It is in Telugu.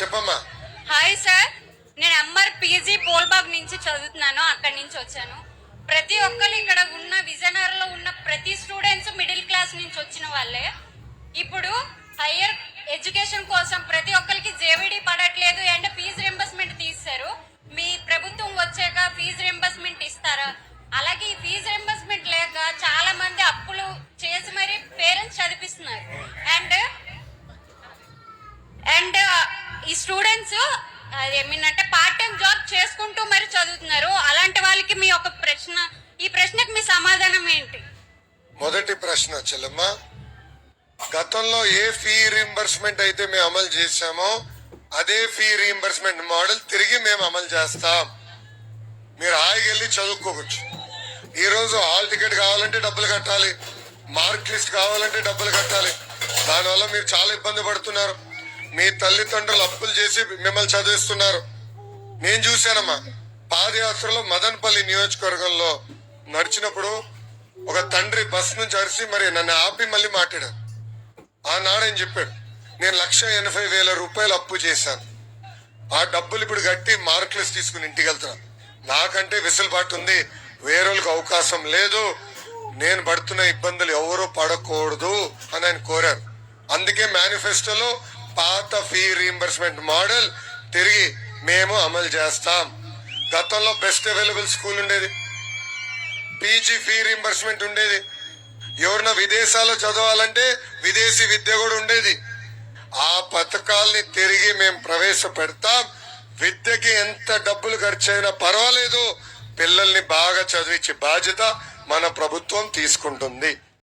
చెప్పమ్మా. హాయ్ సార్ నేను ఎంఆర్ పీజీ పోల్బాగ్ నుంచి చదువుతున్నాను. అక్కడి నుంచి వచ్చాను. ప్రతి ఒక్కరు ఇక్కడ ఉన్న విజయనగరంలో ఉన్న ప్రతి స్టూడెంట్స్ మిడిల్ క్లాస్ నుంచి వచ్చిన వాళ్ళే. ఇప్పుడు హయ్యర్ ఎడ్యుకేషన్ కోసం ప్రతి ఒక్కరికి జేవిడి పడట్లేదు అండ్ ఫీజు రింబర్స్మెంట్ తీస్తారు మీ ప్రభుత్వం వచ్చాక ఫీజు రింబర్స్మెంట్ ఇస్తారా? అలాగే ఈ ఫీజు రింబర్స్మెంట్ లేక చాలా మంది అప్పులు చేసి మరి పేరెంట్స్ చదివిస్తున్నారు. అండ్ ఈ స్టూడెంట్స్ ఏమిటంటే పార్ట్ టైం జాబ్ చేసుకుంటూ మరి చదువుతున్నారు. అలాంటి వాళ్ళకి మీ ఒక ప్రశ్న ఈ ప్రశ్నకు మీ సమాధానం ఏంటి? మొదటి ప్రశ్న చెల్లమ్మ గతంలో ఏ ఫీ రీంబర్స్మెంట్ అయితే మేము అమలు చేశామో అదే ఫీ రీంబర్స్మెంట్ మోడల్ తిరిగి మేము అమలు చేస్తాం. మీరు హాయిగా వెళ్ళి చదువుకోవచ్చు. ఈ రోజు హాల్ టికెట్ కావాలంటే డబ్బులు కట్టాలి. మార్క్ లిస్ట్ కావాలంటే డబ్బులు కట్టాలి. దానివల్ల మీరు చాలా ఇబ్బంది పడుతున్నారు. మీ తల్లిదండ్రులు అప్పులు చేసి మిమ్మల్ని చదివిస్తున్నారు. నేను చూశానమ్మా. పాదయాత్రలో మదన్పల్లి నియోజకవర్గంలో నడిచినప్పుడు ఒక తండ్రి బస్ నుంచి అరిసి మరి నన్ను ఆపి మళ్ళీ మాట్లాడారు. ఆనాడు చెప్పాడు నేను లక్ష ఎనభై వేల రూపాయలు అప్పు చేశాను. ఆ డబ్బులు ఇప్పుడు కట్టి మార్క్లెస్ తీసుకుని ఇంటికి వెళ్తున్నాను నాకంటే వెసులుబాటు ఉంది. వేరొకరికి అవకాశం లేదు. నేను పడుతున్న ఇబ్బందులు ఎవరూ పడకూడదు అని ఆయన కోరారు. అందుకే మేనిఫెస్టోలో పాత ఫీ రీఎంబర్స్మెంట్ మోడల్ తిరిగి మేము అమలు చేస్తాం. గతంలో బెస్ట్ అవైలబుల్ స్కూల్ ఉండేది. పీజీ ఫీ రీఎంబర్స్మెంట్ ఉండేది. ఎవరిన విదేశాల్లో చదవాలంటే విదేశీ విద్య కూడా ఉండేది. ఆ పథకాల్ని తిరిగి మేము ప్రవేశపెడతాం. విద్యకి ఎంత డబ్బులు ఖర్చు అయినా పర్వాలేదు. పిల్లల్ని బాగా చదివించే బాధ్యత మన ప్రభుత్వం తీసుకుంటుంది.